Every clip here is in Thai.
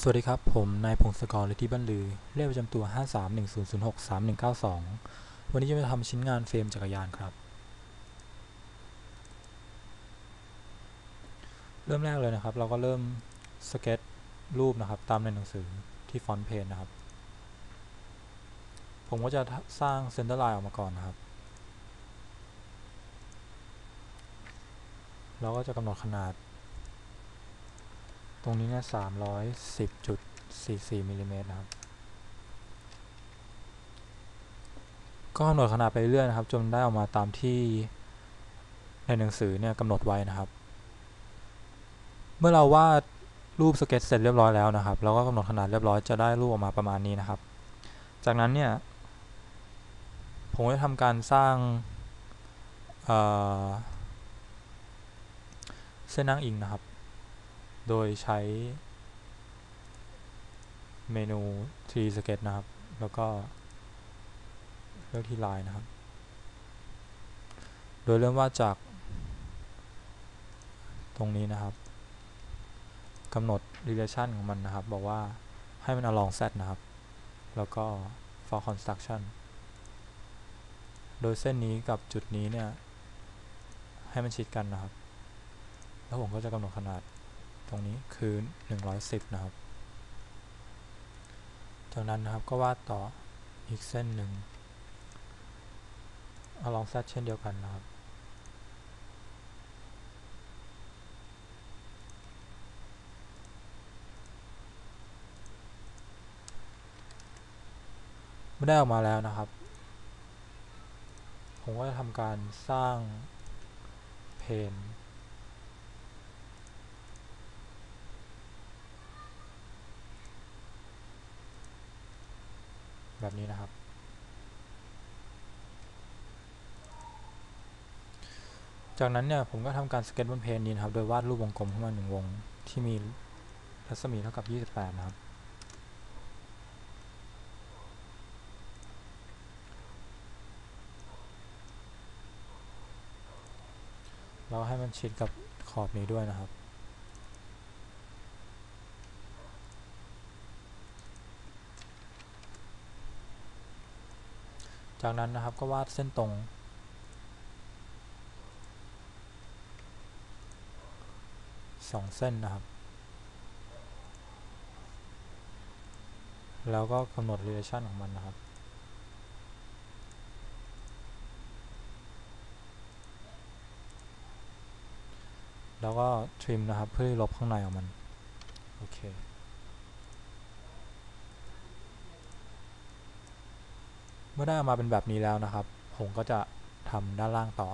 สวัสดีครับ ผมนายพงศกรฤทธิบรรลือ เลขประจำตัว 5310063192 วันนี้จะมาทำชิ้นงานเฟรมจักรยานครับ เริ่มแรกเลยนะครับ เราก็เริ่มสเก็ตรูปนะครับ ตามในหนังสือที่ฟอนต์เพจนะครับ ผมก็จะสร้างเซนเตอร์ไลน์ออกมาก่อนนะครับ เราก็จะกำหนดขนาด รงนี้เนี่ยสามร้อยสิบจุดสี่สี่มิลลิเมตรนะครับ ก็กำหนดขนาดไปเรื่อยนะครับจนได้ออกมาตามที่ในหนังสือเนี่ยกำหนดไว้นะครับ เมื่อเราวาดรูปสเก็ตเสร็จเรียบร้อยแล้วนะครับเราก็กำหนดขนาดเรียบร้อยจะได้รูปออกมาประมาณนี้นะครับ จากนั้นเนี่ยผมจะทำการสร้างเส้นนั่งอิงนะครับ โดยใช้เมนู3 sketch นะครับ แล้วก็เลือกที่ลายนะครับ โดยเริ่มว่าจากตรงนี้นะครับกำหนด relation ของมันนะครับ บอกว่าให้มัน along z นะครับ แล้วก็ for construction โดยเส้นนี้กับจุดนี้เนี่ย ให้มันชิดกันนะครับ แล้วผมก็จะกำหนดขนาด ตรงนี้คือ 110 นะครับ จากนั้นนะครับก็วาดต่ออีกเส้นหนึ่งเอาลองแซดเช่นเดียวกันนะครับเมื่อได้ออกมาแล้วนะครับ ผมก็จะทำการสร้างเพน แบบนี้นะครับ จากนั้นเนี่ยผมก็ทำการสเก็ตบนเพนนี้นะครับ โดยวาดรูปวงกลมขึ้นมาหนึ่งวงที่มีรัศมีเท่ากับ 28 นะครับ เราให้มันชิดกับขอบนี้ด้วยนะครับ จากนั้นนะครับก็วาดเส้นตรง สองเส้นนะครับ แล้วก็กำหนด relation ของมันนะครับแล้วก็ trim นะครับ เพื่อลบข้างในของมัน โอเค เมื่อได้ออกมาเป็นแบบนี้แล้วนะครับ ผมก็จะทำด้านล่างต่อ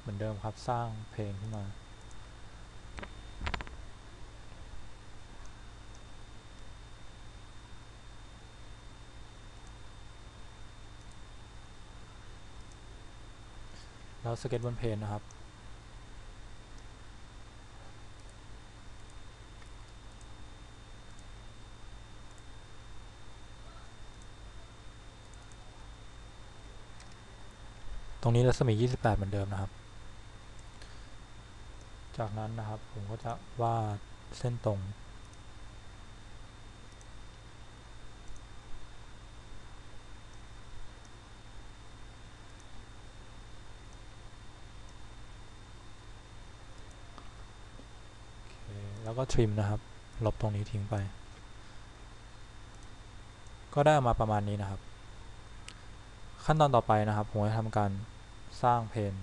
เหมือนเดิมครับสร้างเพลงขึ้นมา แล้วสเก็ตบนเพลนนะครับ รงนี้รัศมี 28 เหมือนเดิมนะครับ จากนั้นนะครับผมก็จะวาดเส้นตรง แล้วก็ทริมนะครับ ลบตรงนี้ทิ้งไป ก็ได้มาประมาณนี้นะครับ ขั้นตอนต่อไปนะครับผมจะทำการ สร้างเพน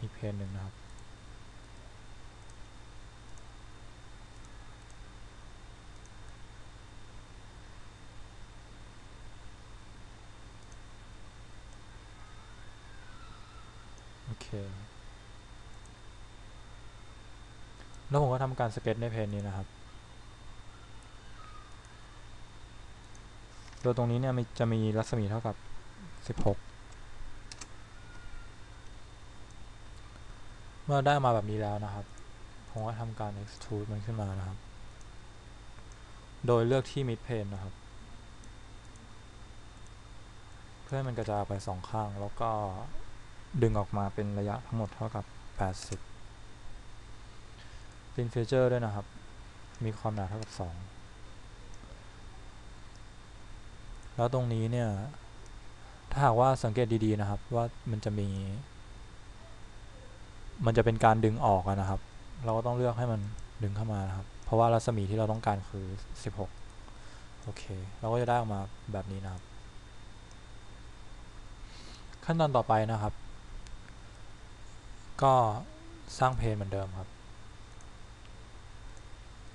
อีกเพนหนึ่งนะครับ โอเค แล้วผมก็ทำการสเก็ตในเพนนี้นะครับ โดยตรงนี้เนี่ยจะมีรัศมีเท่ากับ 16 มื่อได้มาแบบนี้แล้วนะครับผมก็ทำการ extrude มันขึ้นมานะครับ โดยเลือกที่ mid plane นะครับ เพื่อให้มันกระจายไปสองข้างแล้วก็ดึงออกมาเป็นระยะทั้งหมดเท่ากับ 80 p ิ n feature ด้วยนะครับ มีความหนาเท่ากับสองแล้วตรงนี้เนี่ย ถ้าหากว่าสังเกตดีๆนะครับ ว่ามันจะมี มันจะเป็นการดึงออกนะครับ เราก็ต้องเลือกให้มันดึงเข้ามานะครับ เพราะว่ารัศมีที่เราต้องการคือ 16 โอเค เราก็จะได้ออกมาแบบนี้นะครับ ขั้นตอนต่อไปนะครับ ก็สร้างเพนเหมือนเดิมครับ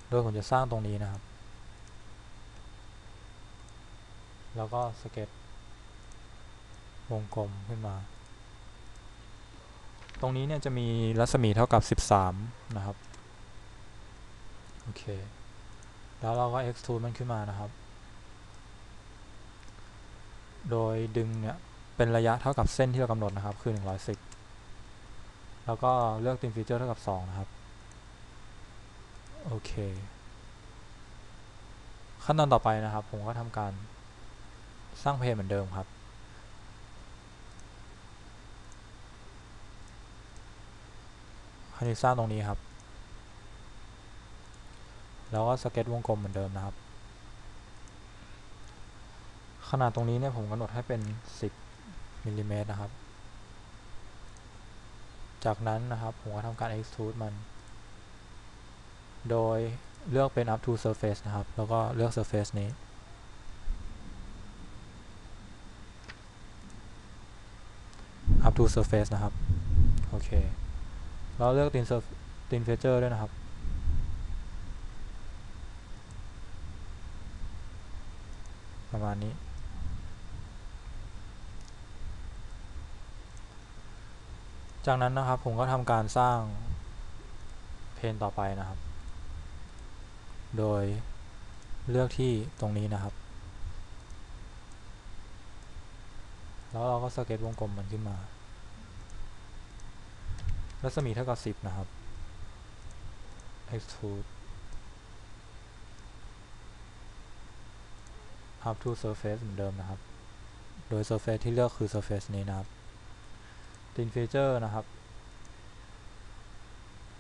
โดยผมจะสร้างตรงนี้นะครับ แล้วก็สเก็ตวงกลมขึ้นมา ตรงนี้เนี่ยจะมีรัศมีเท่ากับ 13 นะครับ โอเค แล้วเราก็ extrude มันขึ้นมานะครับ โดยดึงเนี่ย เป็นระยะเท่ากับเส้นที่เรากำหนดนะครับ คือ 110 แล้วก็เลือก thin feature เท่ากับ 2 นะครับ โอเค ขั้นตอนต่อไปนะครับ ผมก็ทำการสร้างเพจเหมือนเดิมครับ คราวนี้สร้างตรงนี้ครับ แล้วก็สเก็ตวงกลมเหมือนเดิมนะครับ ขนาดตรงนี้เนี่ยผมกำหนดให้เป็น 10มิลลิเมตรนะครับ จากนั้นนะครับผมก็ทำการ extrude มัน โดยเลือกเป็น up to surface นะครับ แล้วก็เลือก surface นี้ up to surface นะครับ โอเค เราเลือก thin surf thin feature ด้วยนะครับ ประมาณนี้ จากนั้นนะครับผมก็ทำการสร้างเพนต่อไปนะครับ โดยเลือกที่ตรงนี้นะครับ แล้วเราก็สเก็ตวงกลมมันขึ้นมา รัศมีเท่ากับ 10 นะครับ extrude up to surface เหมือนเดิมนะครับ โดย surface ที่เลือกคือ surface นี้นะครับ thin feature นะครับ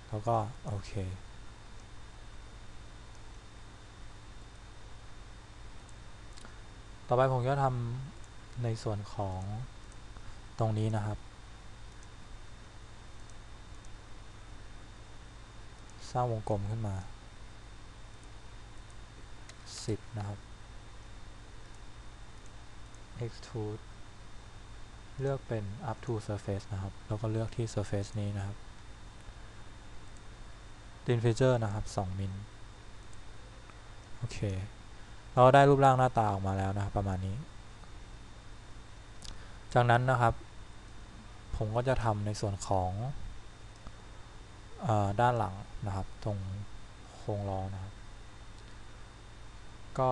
แล้วก็ โอเค ต่อไปผมจะทำในส่วนของตรงนี้นะครับ ร้างวงกลมขึ้นมา 10 นะครับ extrude เลือกเป็น up to surface นะครับ แล้วก็เลือกที่ surface นี้นะครับ thin feature นะครับ 2 มิลโอเค เราได้รูปร่างหน้าตาออกมาแล้วนะครับ ประมาณนี้ จากนั้นนะครับ ผมก็จะทำในส่วนของ ด้านหลังนะครับตรงโครงล้อนะครับ ก็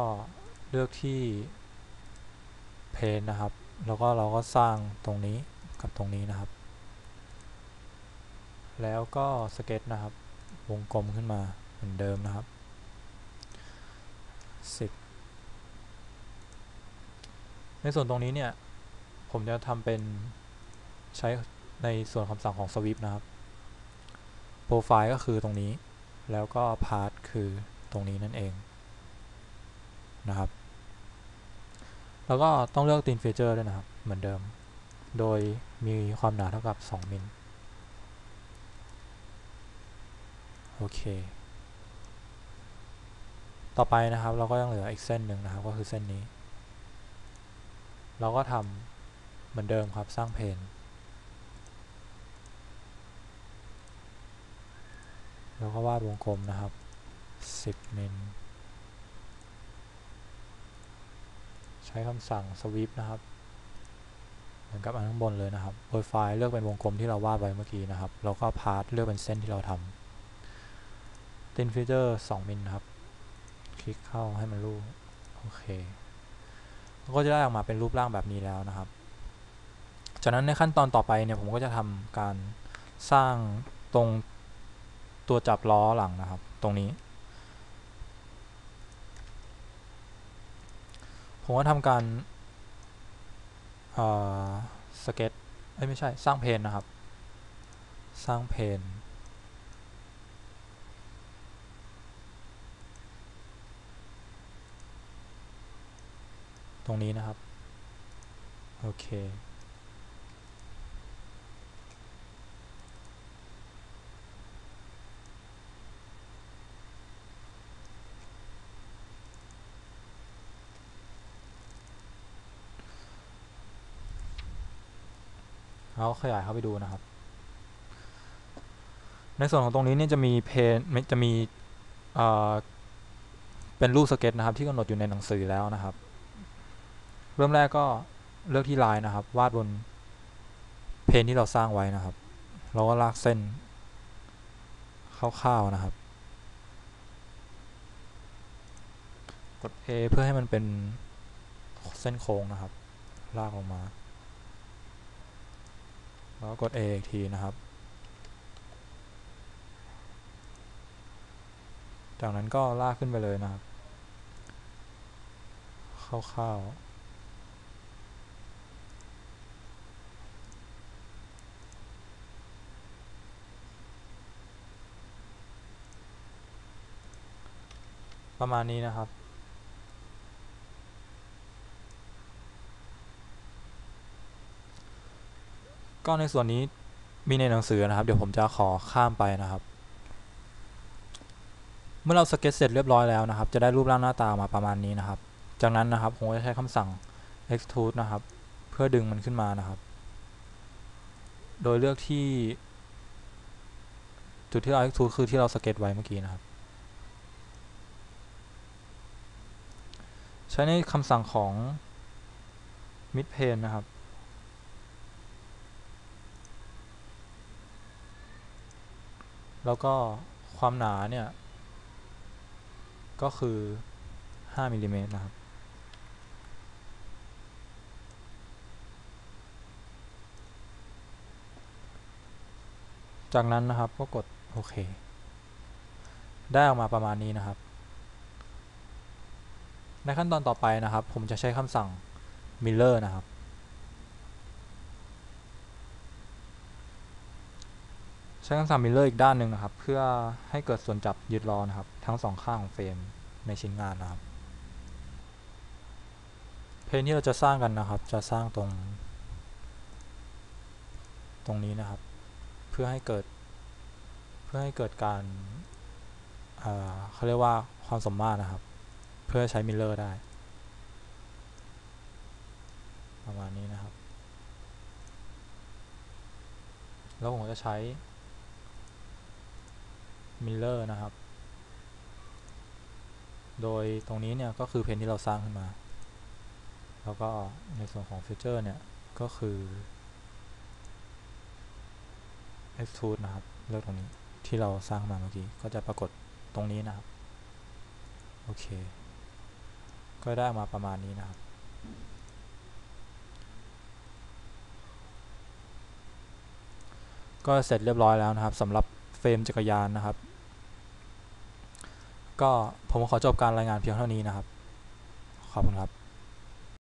เลือกที่เพนนะครับ แล้วก็เราก็สร้างตรงนี้กับตรงนี้นะครับ แล้วก็สเก็ตนะครับ วงกลมขึ้นมาเหมือนเดิมนะครับ10ในส่วนตรงนี้เนี่ย ผมจะทำเป็นใช้ในส่วนคำสั่งของ sweep นะครับ ไฟล์ก็คือตรงนี้ แล้วก็ path คือตรงนี้นั่นเองนะครับ แล้วก็ต้องเลือก thin feature ด้วยนะครับ เหมือนเดิม โดยมีความหนาเท่ากับ 2 มิล โอเค ต่อไปนะครับ เราก็ยังเหลืออีกเส้นหนึ่งนะครับ ก็คือเส้นนี้ เราก็ทำเหมือนเดิมครับ สร้างเพน แล้วก็วาดวงกลมนะครับ 10 มิล ใช้คำสั่ง sweep นะครับ เหมือนกับอันข้างบนเลยนะครับโดยไฟล์เลือกเป็นวงกลมที่เราวาดไว้เมื่อกี้นะครับ แล้วก็พาร์ทเลือกเป็นเส้นที่เราทำ thin feature 2มิลนครับ คลิกเข้าให้มันรูปโอเคก็จะได้ออกมาเป็นรูปร่างแบบนี้แล้วนะครับ จากนั้นในขั้นตอนต่อไปเนี่ยผมก็จะทำการสร้างตรง ตัวจับล้อหลังนะครับ ตรงนี้ ผมก็ทำการสเก็ตไม่ใช่สร้างเพนนะครับ สร้างเพนตรงนี้นะครับ โอเค เราขยายเข้าไปดูนะครับ ในส่วนของตรงนี้เนี่ยจะมีเพนจะมีเป็นรูปสเก็ตนะครับที่กำหนดอยู่ในหนังสือแล้วนะครับ เริ่มแรกก็เลือกที่ลายนะครับ วาดบนเพนที่เราสร้างไว้นะครับเราก็ลากเส้นคร่าวๆนะครับ กด A เพื่อให้มันเป็นเส้นโค้งนะครับ ลากลงมา แล้วก็กด A อีกทีนะครับ จากนั้นก็ลากขึ้นไปเลยนะครับคร่าวๆประมาณนี้นะครับ ก็ในส่วนนี้มีในหนังสือนะครับ เดี๋ยวผมจะขอข้ามไปนะครับ เมื่อเราสเก็ตเสร็จเรียบร้อยแล้วนะครับ จะได้รูปร่างหน้าตามาประมาณนี้นะครับ จากนั้นนะครับผมจะใช้คำสั่ง extrude นะครับ เพื่อดึงมันขึ้นมานะครับ โดยเลือกที่ จุดที่เรา extrude คือที่เราสเก็ตไว้เมื่อกี้นะครับ ใช้ในคำสั่งของ mid plane นะครับ แล้วก็ความหนาเนี่ย ก็คือ 5มิลลิเมตรนะครับ จากนั้นนะครับก็กดโอเค ได้ออกมาประมาณนี้นะครับ ในขั้นตอนต่อไปนะครับ ผมจะใช้คำสั่ง Miller นะครับ ใช้คำสั่ง Miller อีกด้านหนึ่งนะครับ เพื่อให้เกิดส่วนจับยึดล้อนะครับ ทั้งสองข้างของเฟรมในชิ้นงานนะครับ เพลงที่เราจะสร้างกันนะครับ จะสร้างตรง ตรงนี้นะครับ เพื่อให้เกิด เพื่อให้เกิดการเขาเรียกว่าความสมมาตรนะครับ เพื่อใช้มิลเลอร์ได้ ประมาณนี้นะครับ แล้วผมจะใช้ มิลเลอร์นะครับ โดยตรงนี้เนี่ยก็คือเพนที่เราสร้างขึ้นมา แล้วก็ในส่วนของฟิวเจอร์เนี่ยก็คือ extrude นะครับเลือกตรงนี้ที่เราสร้างมาเมื่อกี้ก็จะปรากฏตรงนี้นะครับ โอเค ก็ได้มาประมาณนี้นะครับก็เสร็จเรียบร้อยแล้วนะครับสำหรับเฟรมจักรยานนะครับ ก็ผมขอจบการรายงานเพียงเท่านี้นะครับ ขอบคุณครับ